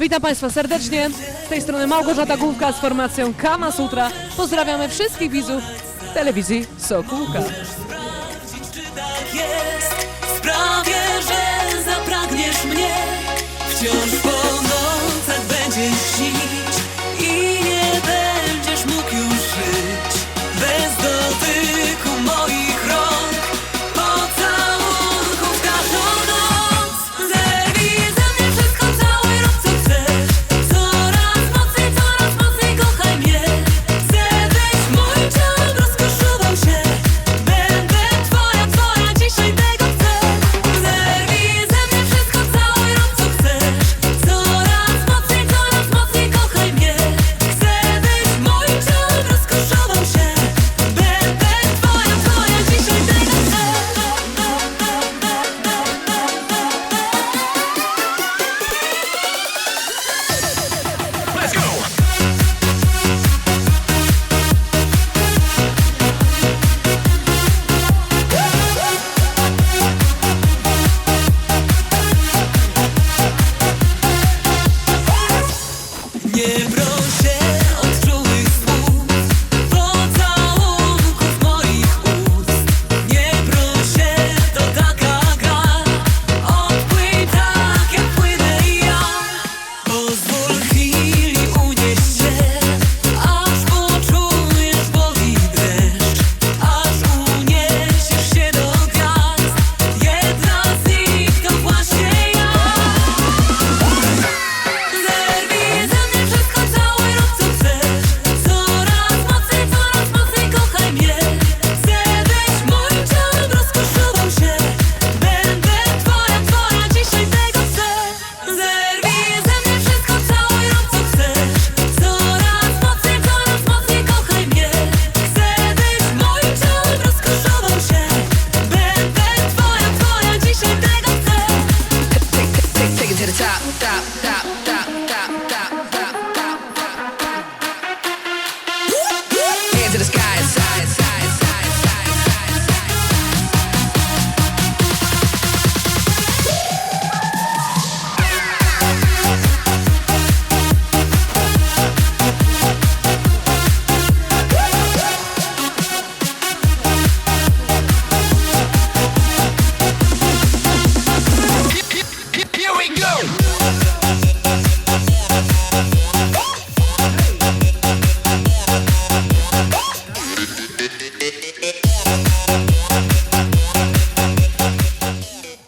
Witam Państwa serdecznie. Z tej strony Małgorzata Główka z formacją Kama Sutra. Pozdrawiamy wszystkich widzów telewizji Sokółka. Sprawię, że zapragniesz mnie Wciąż po nocach będziesz